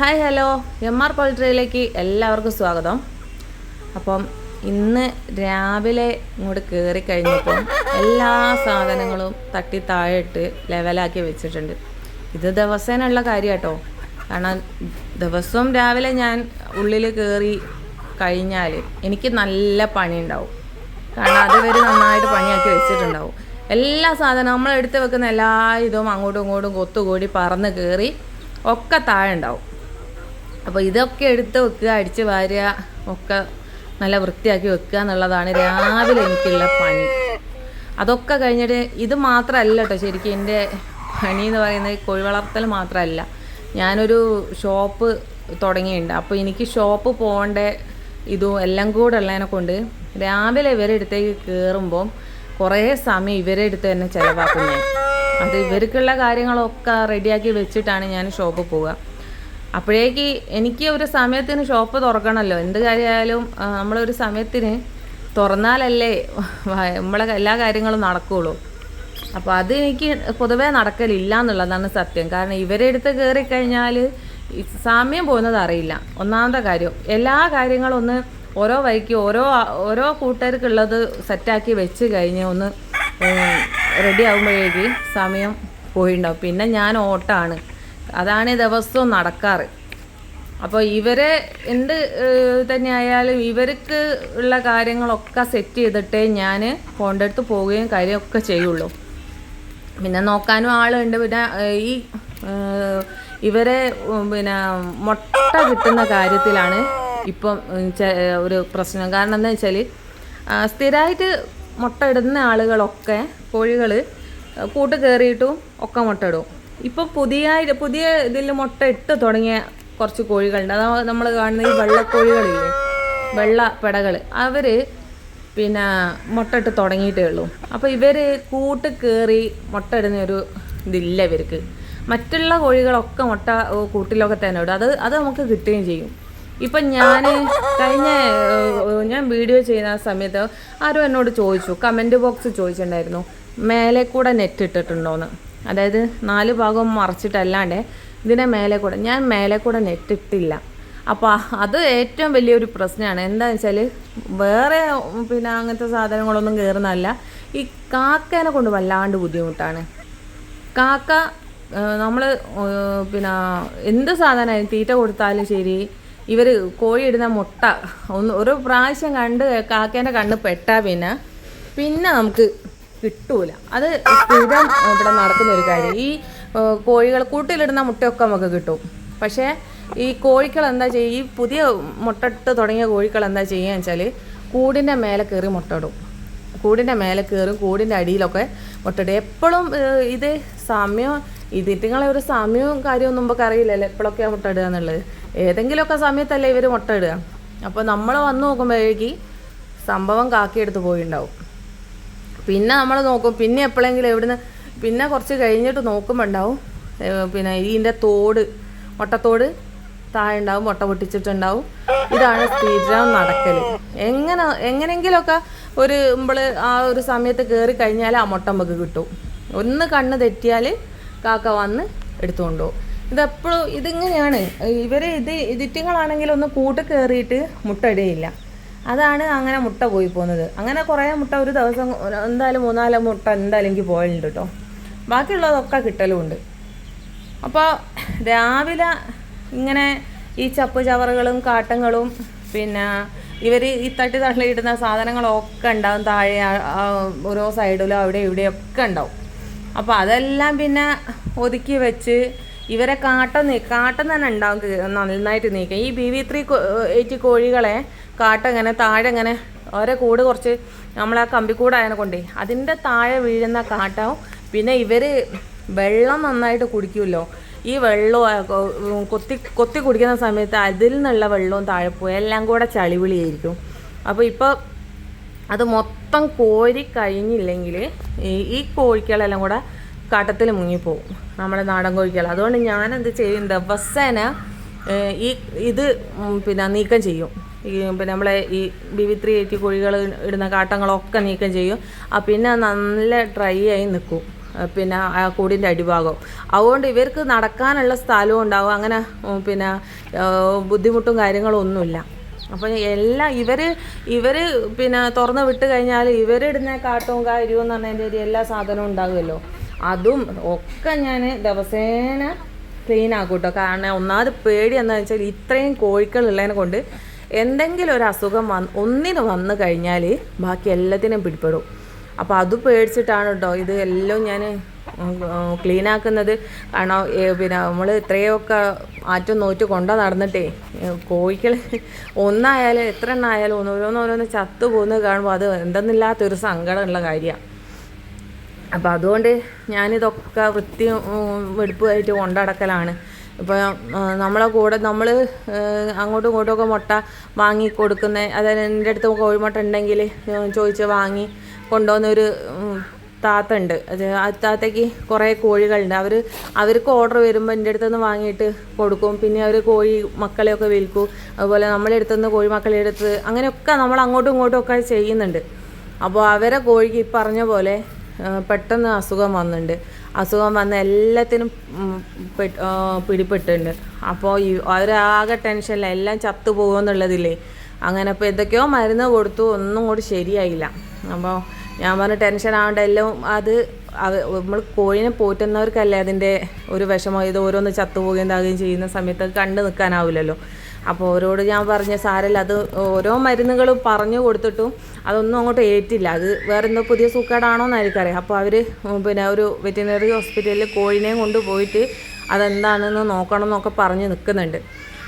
Hi hello. M R പോൾട്രിയിലേക്ക് എല്ലാവർക്കും സ്വാഗതം. അപ്പം ഇന്ന് രാവിലെ ഇങ്ങോട്ട് കയറി കഴിഞ്ഞപ്പോൾ എല്ലാ സാധനങ്ങളും തട്ടി താഴെയിട്ട് ലെവലാക്കി വെച്ചിട്ടുണ്ട്. ഇത് ദിവസേനുള്ള കാര്യം കേട്ടോ കാരണം ദിവസവും രാവിലെ ഞാൻ ഉള്ളിൽ കയറി കഴിഞ്ഞാൽ എനിക്ക് നല്ല പണി ഉണ്ടാവും. കാരണം അതുവരെ നന്നായിട്ട് പണിയാക്കി വെച്ചിട്ടുണ്ടാവും. എല്ലാ സാധനവും നമ്മൾ എടുത്ത് വെക്കുന്ന എല്ലാ ഇതും അങ്ങോട്ടും ഇങ്ങോട്ടും കൊത്തുകൂടി പറന്ന് കയറി ഒക്കെ താഴെ ഉണ്ടാവും. അപ്പോൾ ഇതൊക്കെ എടുത്ത് വെക്കുക അടിച്ച് വാരുക ഒക്കെ നല്ല വൃത്തിയാക്കി വെക്കുക എന്നുള്ളതാണ് രാവിലെ എനിക്കുള്ള പണി. അതൊക്കെ കഴിഞ്ഞിട്ട് ഇത് മാത്രമല്ല കേട്ടോ ശരിക്കും എന്റെ പണി എന്ന് പറയുന്നത് കോഴി വളർത്തൽ മാത്രമല്ല. ഞാനൊരു ഷോപ്പ് തുടങ്ങിയിട്ടുണ്ട്. അപ്പോൾ എനിക്ക് ഷോപ്പ് പോകേണ്ട ഇതും എല്ലാം കൂടെ ഉള്ളതിനെ കൊണ്ട് രാവിലെ ഇവരെ അടുത്തേക്ക് കയറുമ്പോൾ കുറേ സമയം ഇവരെ അടുത്ത് തന്നെ ചിലവാക്കും ഞാൻ. അത് ഇവർക്കുള്ള കാര്യങ്ങളൊക്കെ റെഡിയാക്കി വെച്ചിട്ടാണ് ഞാൻ ഷോപ്പ് പോവുക. അപ്പോഴേക്ക് എനിക്ക് ഒരു സമയത്തിന് ഷോപ്പ് തുറക്കണമല്ലോ. എന്ത് കാര്യമായാലും നമ്മളൊരു സമയത്തിന് തുറന്നാലല്ലേ നമ്മളെ എല്ലാ കാര്യങ്ങളും നടക്കുകയുള്ളൂ അപ്പോൾ അത് എനിക്ക് പൊതുവേ നടക്കലില്ല എന്നുള്ളതാണ് സത്യം. കാരണം ഇവരെ അടുത്ത് കയറി കഴിഞ്ഞാൽ സമയം പോകുന്നത് അറിയില്ല. ഒന്നാമത്തെ കാര്യം എല്ലാ കാര്യങ്ങളും ഒന്ന് ഓരോ വഴിക്ക് ഓരോ ഓരോ കൂട്ടുകാർക്കുള്ളത് സെറ്റാക്കി വെച്ച് കഴിഞ്ഞ് ഒന്ന് റെഡി ആകുമ്പോഴേക്ക് സമയം പോയിണ്ടാവും. പിന്നെ ഞാൻ ഓട്ടാണ്. അതാണ് ദിവസവും നടക്കാറ്. അപ്പോൾ ഇവരെ എന്ത് തന്നെയായാലും ഇവർക്ക് ഉള്ള കാര്യങ്ങളൊക്കെ സെറ്റ് ചെയ്തിട്ടേ ഞാൻ ഫോണിന്റെ അടുത്ത് പോവുകയും കാര്യമൊക്കെ ചെയ്യുള്ളൂ. പിന്നെ നോക്കാനും ആളുണ്ട്. പിന്നെ ഈ ഇവരെ പിന്നെ മുട്ട കിട്ടുന്ന കാര്യത്തിലാണ് ഇപ്പം ഒരു പ്രശ്നം. കാരണം എന്താ വെച്ചാൽ സ്ഥിരമായിട്ട് മുട്ട ഇടുന്ന ആളുകളൊക്കെ കോഴികൾ കൂട്ട് കയറിയിട്ടും ഒക്കെ മുട്ട ഇടും. ഇപ്പം പുതിയ പുതിയ ഇതിൽ മുട്ട ഇട്ട് തുടങ്ങിയ കുറച്ച് കോഴികളുണ്ട്. അതാ നമ്മൾ കാണുന്ന ഈ വെള്ളക്കോഴികളില്ലേ? വെള്ള പെടകൾ അവർ പിന്നെ മുട്ടയിട്ട് തുടങ്ങിയിട്ടേ ഉള്ളൂ. അപ്പോൾ ഇവർ കൂട്ട് കയറി മുട്ട ഇടുന്ന ഒരു ഇതില്ല ഇവർക്ക്. മറ്റുള്ള കോഴികളൊക്കെ മുട്ട കൂട്ടിലൊക്കെ തന്നെ ഇടും. അത് അത് നമുക്ക് കിട്ടുകയും ചെയ്യും. ഇപ്പം ഞാൻ കഴിഞ്ഞ ഞാൻ വീഡിയോ ചെയ്യുന്ന സമയത്ത് ആരും എന്നോട് ചോദിച്ചു. കമന്റ് ബോക്സ് ചോദിച്ചിട്ടുണ്ടായിരുന്നു. മേലെ കൂടെ നെറ്റ് ഇട്ടിട്ടുണ്ടോയെന്ന് അതായത് നാല് ഭാഗം മറച്ചിട്ടല്ലാണ്ട് ഇതിനെ മേലെ കൂടെ ഞാൻ മേലെ കൂടെ നെറ്റ് ഇട്ടില്ല അപ്പോൾ അത് ഏറ്റവും വലിയൊരു പ്രശ്നമാണ്. എന്താണെന്ന് വെച്ചാൽ വേറെ പിന്നെ അങ്ങനത്തെ സാധനങ്ങളൊന്നും കയറുന്നതല്ല ഈ കാക്കേനെ കൊണ്ട് വല്ലാണ്ട് ബുദ്ധിമുട്ടാണ്. കാക്ക നമ്മൾ പിന്നെ എന്ത് സാധനമായാലും തീറ്റ കൊടുത്താലും ശരി ഇവർ കോഴി ഇടുന്ന മുട്ട ഒന്ന് ഒരു പ്രാവശ്യം കണ്ട് കാക്കേന്റെ കണ്ണ് പെട്ടാൽ പിന്നെ പിന്നെ നമുക്ക് കിട്ടൂല. അത് സ്ഥിരം ഇവിടെ നടക്കുന്ന ഒരു കാര്യം. ഈ കോഴികൾ കൂട്ടിലിടുന്ന മുട്ടയൊക്കെ നമുക്ക് കിട്ടും. പക്ഷേ ഈ കോഴികൾ എന്താ ചെയ്യുക ഈ പുതിയ മുട്ടയിട്ട് തുടങ്ങിയ കോഴികൾ എന്താ ചെയ്യുക വെച്ചാൽ കൂടിന്റെ മേലെ കയറി മുട്ടയിടും. കൂടിന്റെ മേലെ കയറും കൂടിന്റെ അടിയിലൊക്കെ മുട്ടയിടും. എപ്പോഴും ഇത് സമയം ഇതിട്ടിങ്ങളെ ഒരു സമയവും കാര്യമൊന്നും നമുക്ക് അറിയില്ലല്ലോ എപ്പോഴൊക്കെയാണ് മുട്ടയിടുക എന്നുള്ളത്. ഏതെങ്കിലുമൊക്കെ സമയത്തല്ലേ ഇവർ മുട്ടയിടുക. അപ്പോൾ നമ്മൾ വന്നു നോക്കുമ്പോഴേക്ക് സംഭവം കാക്കിയെടുത്ത് പോയിണ്ടാവും. പിന്നെ നമ്മൾ നോക്കും. പിന്നെ എപ്പോഴെങ്കിലും എവിടുന്ന് പിന്നെ കുറച്ച് കഴിഞ്ഞിട്ട് നോക്കുമ്പോൾ ഉണ്ടാവും പിന്നെ ഇതിന്റെ തോട് മുട്ടത്തോട് താഴെ ഉണ്ടാവും മുട്ട പൊട്ടിച്ചിട്ടുണ്ടാവും. ഇതാണ് സ്ഥിരം നടക്കൽ എങ്ങനെ എങ്ങനെയെങ്കിലുമൊക്കെ ഒരു നമ്മൾ ആ ഒരു സമയത്ത് കയറി കഴിഞ്ഞാൽ ആ മുട്ട നമുക്ക് കിട്ടും. ഒന്ന് കണ്ണ് തെറ്റിയാൽ കാക്ക വന്ന് എടുത്തുകൊണ്ട് പോകും ഇതെപ്പോഴും ഇതിങ്ങനെയാണ്. ഇവർ ഇത് ഇതിറ്റുങ്ങളാണെങ്കിൽ കൂട്ട് കയറിയിട്ട് മുട്ട ഇടുകയില്ല അതാണ് അങ്ങനെ മുട്ട പോയി പോകുന്നത്. അങ്ങനെ കുറേ മുട്ട ഒരു ദിവസം എന്തായാലും മൂന്നാൽ മുട്ട എന്തായാലും എനിക്ക് പോയിട്ടുണ്ട് കേട്ടോ ബാക്കിയുള്ളതൊക്കെ കിട്ടലുമുണ്ട്. അപ്പോൾ രാവിലെ ഇങ്ങനെ ഈ ചപ്പ് ചവറുകളും കാട്ടങ്ങളും പിന്നെ ഇവർ ഈ തട്ടി തള്ളിയിടുന്ന സാധനങ്ങളൊക്കെ ഉണ്ടാവും. താഴെ ഓരോ സൈഡിലും അവിടെ ഇവിടെയൊക്കെ ഉണ്ടാവും. അപ്പോൾ അതെല്ലാം പിന്നെ ഒതുക്കി വെച്ച് ഇവരെ കാട്ട കാട്ടം തന്നെ ഉണ്ടാവും നന്നായിട്ട് നീക്കുക ഈ ബി വി ത്രീ എയ്റ്റി കോഴികളെ കാട്ടങ്ങനെ താഴെ ഇങ്ങനെ ഓരോ കൂട് കുറച്ച് നമ്മളാ കമ്പിക്കൂടായതിനെ കൊണ്ടേ. അതിന്റെ താഴെ വീഴുന്ന കാട്ടവും. പിന്നെ ഇവർ വെള്ളം നന്നായിട്ട് കുടിക്കുമല്ലോ ഈ വെള്ളം ആ, കൊ- ഉം, കൊത്തി കൊത്തി കുടിക്കുന്ന സമയത്ത് അതിൽ നിന്നുള്ള വെള്ളവും താഴെ പോയി എല്ലാം കൂടെ ചളിവിളിയായിരിക്കും. അപ്പോൾ ഇപ്പോൾ അത് മൊത്തം കോരി കഴിഞ്ഞില്ലെങ്കിൽ ഈ കോഴിക്കളെല്ലാം കൂടെ കാട്ടത്തിൽ മുങ്ങിപ്പോവും. നമ്മുടെ നാടൻ കോഴികൾ അതുകൊണ്ട് ഞാൻ എന്ത് ചെയ്യും ദിവസേന ഈ ഇത് പിന്നെ നീക്കം ചെയ്യും. ഈ പിന്നെ നമ്മളെ ഈ ബി ഏറ്റി എയ്റ്റി കോഴികൾ ഇടുന്ന കാട്ടങ്ങളൊക്കെ നീക്കം ചെയ്യും. പിന്നെ നല്ല ഡ്രൈ ആയി നിൽക്കും പിന്നെ ആ കൂടിന്റെ അടിഭാഗം. അതുകൊണ്ട് ഇവർക്ക് നടക്കാനുള്ള സ്ഥലവും ഉണ്ടാവും. അങ്ങനെ പിന്നെ ബുദ്ധിമുട്ടും കാര്യങ്ങളും ഒന്നുമില്ല. അപ്പം എല്ലാം ഇവർ ഇവർ പിന്നെ തുറന്ന് വിട്ട് കഴിഞ്ഞാൽ ഇവരിടുന്ന കാട്ടവും കാര്യവും എന്ന് പറഞ്ഞതിന്റെ എല്ലാ സാധനവും ഉണ്ടാകുമല്ലോ അതും ഒക്കെ ഞാൻ ദിവസേന ക്ലീൻ ആക്കും കേട്ടോ കാരണം ഒന്നാമത് പേടി എന്താണെന്ന് വെച്ചാൽ ഇത്രയും കോഴിക്കളുള്ളതിനെ കൊണ്ട് എന്തെങ്കിലും ഒരു അസുഖം വന്ന് ഒന്നിന് വന്നു കഴിഞ്ഞാൽ ബാക്കി എല്ലാത്തിനും പിടിപ്പെടും. അപ്പോൾ അത് പേടിച്ചിട്ടാണ് കേട്ടോ ഇത് എല്ലാം ഞാൻ ക്ലീൻ ആക്കുന്നത്. കാരണം പിന്നെ നമ്മൾ ഇത്രയൊക്കെ ആറ്റം നോറ്റ് കൊണ്ടു നടന്നിട്ടേ കോഴികൾ ഒന്നായാലും എത്ര എണ്ണം ആയാലും ഒന്ന് ഓരോന്നോരോന്ന് ചത്തു പോകുന്നത് കാണുമ്പോൾ അത് എന്തെന്നില്ലാത്തൊരു സങ്കടമുള്ള കാര്യമാണ് അപ്പോൾ അതുകൊണ്ട് ഞാനിതൊക്കെ വൃത്തി വെടുപ്പുമായിട്ട് കൊണ്ടടക്കലാണ്. ഇപ്പോൾ നമ്മളെ കൂടെ നമ്മൾ അങ്ങോട്ടും ഇങ്ങോട്ടും ഒക്കെ മുട്ട വാങ്ങി കൊടുക്കുന്ന അതായത് എന്റെ അടുത്ത് കോഴിമുട്ട ഉണ്ടെങ്കിൽ ചോദിച്ച് വാങ്ങി കൊണ്ടുവന്നൊരു ഉം, താത്ത ഉണ്ട് അത് താത്തയ്ക്ക് കുറേ കോഴികളുണ്ട്. അവർ അവർക്ക് ഓർഡർ വരുമ്പോൾ എന്റെ അടുത്ത് നിന്ന് വാങ്ങിയിട്ട് കൊടുക്കും. പിന്നെ അവർ കോഴി മക്കളെയൊക്കെ വിൽക്കും. അതുപോലെ നമ്മളെ അടുത്ത് നിന്ന് കോഴി മക്കളെ അടുത്ത് അങ്ങനെയൊക്കെ നമ്മൾ അങ്ങോട്ടും ഇങ്ങോട്ടും ഒക്കെ ചെയ്യുന്നുണ്ട്. അപ്പോൾ അവരെ കോഴിക്ക് പറഞ്ഞ പോലെ പെട്ടെന്ന് അസുഖം വന്നിട്ടുണ്ട് അസുഖം വന്ന് എല്ലാത്തിനും പിടിപെട്ടിട്ടുണ്ട് അപ്പോൾ അവരാകെ ടെൻഷനില്ല എല്ലാം ചത്തു പോകുമെന്നുള്ളതില്ലേ. അങ്ങനെ ഇപ്പോൾ എന്തൊക്കെയോ മരുന്ന് കൊടുത്തു ഒന്നും കൂടി ശരിയായില്ല. അപ്പോൾ ഞാൻ പറഞ്ഞ ടെൻഷൻ ആവേണ്ട എല്ലാം അത് നമ്മൾ കോഴിനെ പോറ്റുന്നവർക്കല്ലേ അതിന്റെ ഒരു വിഷമം ഇത് ഓരോന്ന് ചത്തുപോകുകയും ഇതാകുകയും ചെയ്യുന്ന സമയത്ത് കണ്ടു നിൽക്കാനാവില്ലല്ലോ. അപ്പോൾ അവരോട് ഞാൻ പറഞ്ഞ സാരല്ല അത് ഓരോ മരുന്നുകൾ പറഞ്ഞു കൊടുത്തിട്ടും അതൊന്നും അങ്ങോട്ട് ഏറ്റില്ല. അത് വേറെ എന്തോ പുതിയ സൂക്കേടാണോ എന്ന് എനിക്കറിയാം അപ്പോൾ അവർ പിന്നെ ഒരു വെറ്റിനറി ഹോസ്പിറ്റലിൽ കോഴിനെയും കൊണ്ടുപോയിട്ട് അതെന്താണെന്ന് നോക്കണം എന്നൊക്കെ പറഞ്ഞ് നിൽക്കുന്നുണ്ട്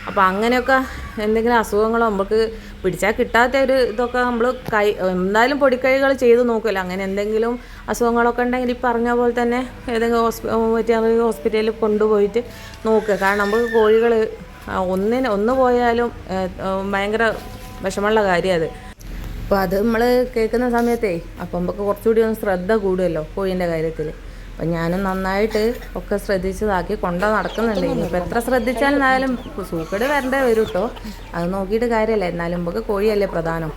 അപ്പോൾ അങ്ങനെയൊക്കെ എന്തെങ്കിലും അസുഖങ്ങളോ നമുക്ക് പിടിച്ചാൽ കിട്ടാത്ത ഒരു ഇതൊക്കെ നമ്മൾ കൈ എന്തായാലും പൊടിക്കൈകൾ ചെയ്ത് നോക്കില്ല അങ്ങനെ എന്തെങ്കിലും അസുഖങ്ങളൊക്കെ ഉണ്ടെങ്കിൽ ഈ പറഞ്ഞ പോലെ തന്നെ ഏതെങ്കിലും ഹോസ്പി വെറ്റിനറി ഹോസ്പിറ്റലിൽ കൊണ്ടുപോയിട്ട് നോക്കുക. കാരണം നമുക്ക് കോഴികൾ ഒന്നിന് ഒന്ന് പോയാലും ഭയങ്കര വിഷമമുള്ള കാര്യം അത്. അപ്പോൾ അത് നമ്മൾ കേൾക്കുന്ന സമയത്തേ അപ്പം നമുക്ക് കുറച്ചുകൂടി ഒന്ന് ശ്രദ്ധ കൂടുമല്ലോ കോഴീന്റെ കാര്യത്തിൽ അപ്പം ഞാനും നന്നായിട്ട് ഒക്കെ ശ്രദ്ധിച്ചതാക്കി കൊണ്ട നടക്കുന്നുണ്ട്. ഇനിയിപ്പോൾ എത്ര ശ്രദ്ധിച്ചാലും എന്നാലും സൂക്കേട് വരണ്ടേ വരും കേട്ടോ അത് നോക്കിയിട്ട് കാര്യമല്ല എന്നാലും നമുക്ക് കോഴിയല്ലേ പ്രധാനം.